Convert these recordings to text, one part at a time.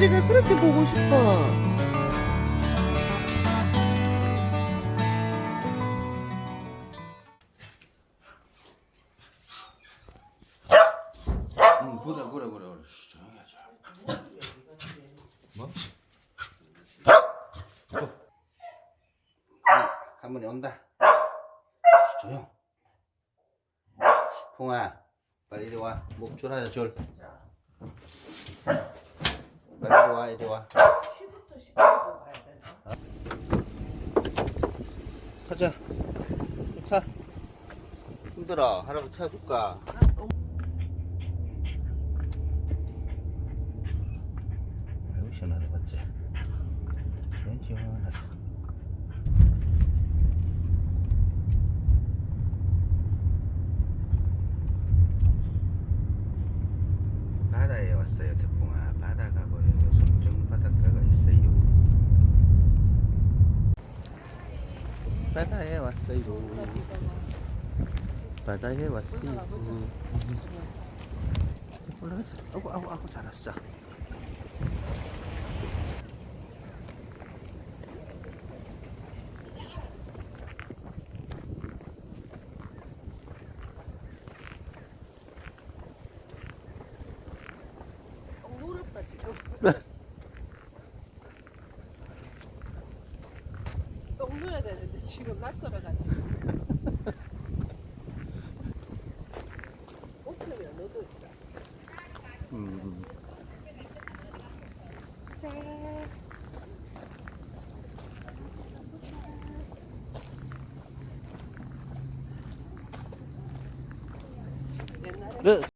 할아버지가 그렇게 보고 싶어. 응, 그래 그래 그래 그래. 쉬, 조용히 하자. 뭐? 어. 할머니 온다. 쉬, 조용. 풍아, 빨리 이리 와. 목줄 하자 줄. 빨리 이리 와 이리 와. 어? 가자. 타. 힘들어. 할아버지 태워줄까? 아이고 시원하다 맞지? 그런 시원하다 바다에 왔어요 태풍아 바다가 보여요 성정 바닷가가 있어요 바다에 왔어요 바다에 왔어요 올라가자 아구 아구 아구 잘했어 똥 넣어야 되는데 지금 낯설어가지고. 옷을 넣어도 있다. 음. 옛날에 그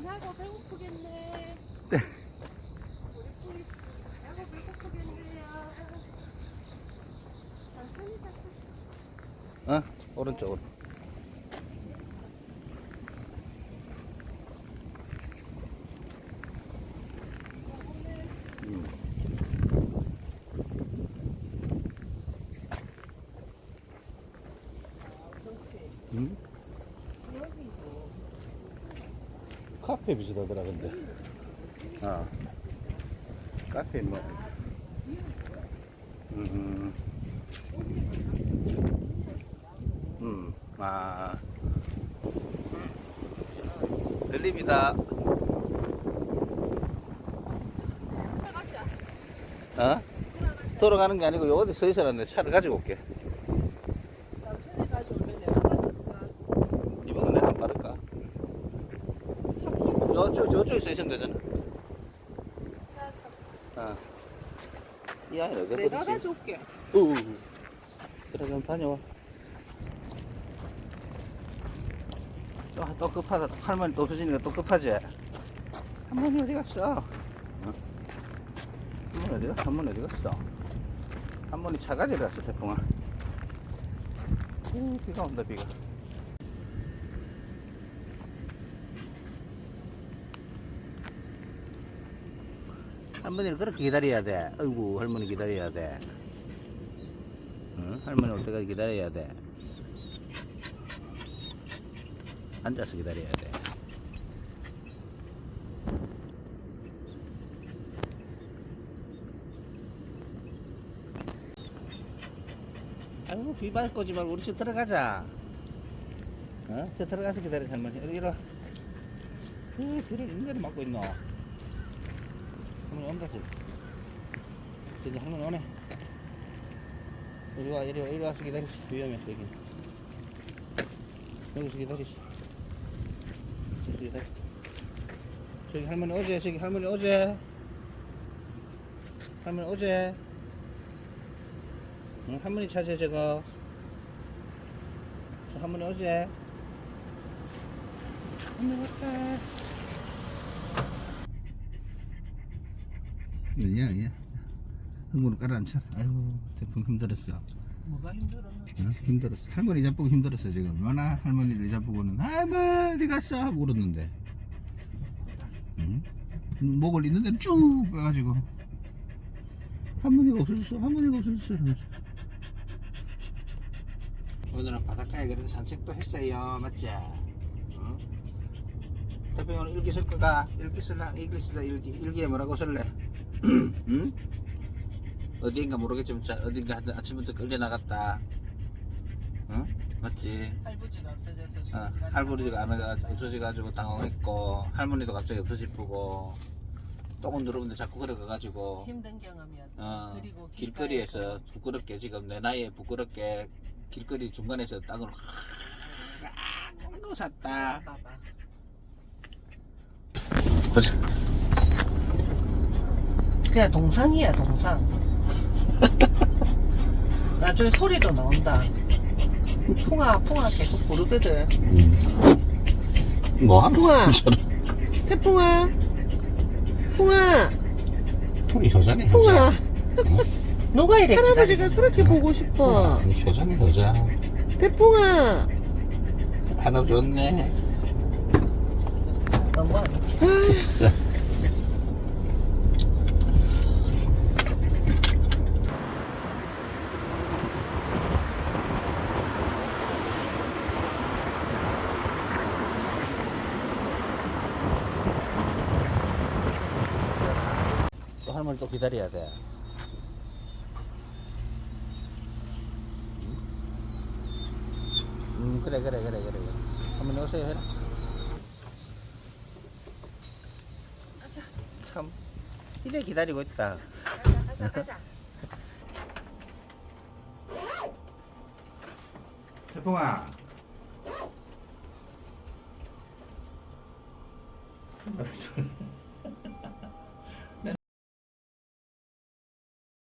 배고프겠네. 우리 뿌리 하고 배고프겠네요. 천천히 잡고. 어? 오른쪽으로. 음. 카페 비슷하더라 근데 아 카페 뭐 음. 음, 아. 들립니다. 어? 돌아가는 게 아니고 여기 서 있어놨네. 차를 가지고 올게. 당신이 가져오면 내가 가져올까? 이번에 내가 안 빠를까? 저쪽, 저쪽에 서 있으면 되잖아. 어. 이 아이 어디 내가 버리지? 가져올게. 우. 그래, 그럼 다녀와. 또, 또 급하다. 할머니 또 없어지니까 또 급하지? 할머니 어디 갔어? 어? 할머니 어디 갔어? 할머니 어디 갔어? 할머니 차 가지러 갔어, 태풍아. 오, 비가 온다, 비가. 할머니를 그렇게 기다려야 돼. 아이고, 할머니 기다려야 돼. 응? 할머니 올 때까지 기다려야 돼. 앉아서 기다려야 돼. 아이고, 비 밟고 오지 말고 우리 집 들어가자. 어? 저 들어가서 기다려, 할머니. 이리 와. 그, 그래, 인간이 막고 있노. 할머니 온다, 지 이제 할머니 오네. 이리 와, 이리 와, 이리 와서 기다리시. 위험해, 여기. 여기서 기다리시. 저기 기다리. 저기 할머니 어제, 저기 할머니 어제. 할머니 어제. 응, 할머니 찾아, 저거. 저 할머니 어제. 할머니 왔다. 아니야, 야 흥분을 깔아앉혀. 아이고, 대풍 힘들었어. 뭐가 힘들었나? 어? 힘들었어. 할머니 잡고 힘들었어, 지금. 얼마나 할머니를 잡고는, 할머니 어디 갔어? 하고 울었는데. 응? 목을 있는 대로 쭉 빼가지고. 할머니가 없어졌어, 할머니가 없어졌어. 이러면서. 오늘은 바닷가에 그래도 산책도 했어요 맞지? 응? 대표님 오늘 일기 쓸 거가? 일기 쓸라? 일기 쓰자 일기 일기에 뭐라고 쓸래? 응? 어디인가 모르겠지만 자, 어딘가 하여튼 아침부터 끌려 나갔다 응? 맞지? 할부지가 없어져서 어, 할머니가 안 해가 없어져가지고 당황했고 할머니도 갑자기 없어지고 똥은 누르는데 자꾸 걸어가가지고 힘든 경험이었다. 어, 그리고 길거리에서 부끄럽게 지금 내 나이에 부끄럽게 길거리 중간에서 땅을 확거 샀다. 봐봐. 보자. 그냥 동상이야 동상. 나중에 소리도 나온다. 풍아 풍아 계속 부르거든. 뭐? 우와. 태풍아. 풍아. 통이 효자네 풍아. 누가 이래? 할아버지가 그렇게 보고 싶어. 효자네 효자. 태풍아. 하나 좋네. 너무. 자. 또 기다려야 돼. 음 그래 그래 그래 그래 그래. 할머니 오세요 해라. 참 이래 기다리고 있다. 가자 가자. 태풍아.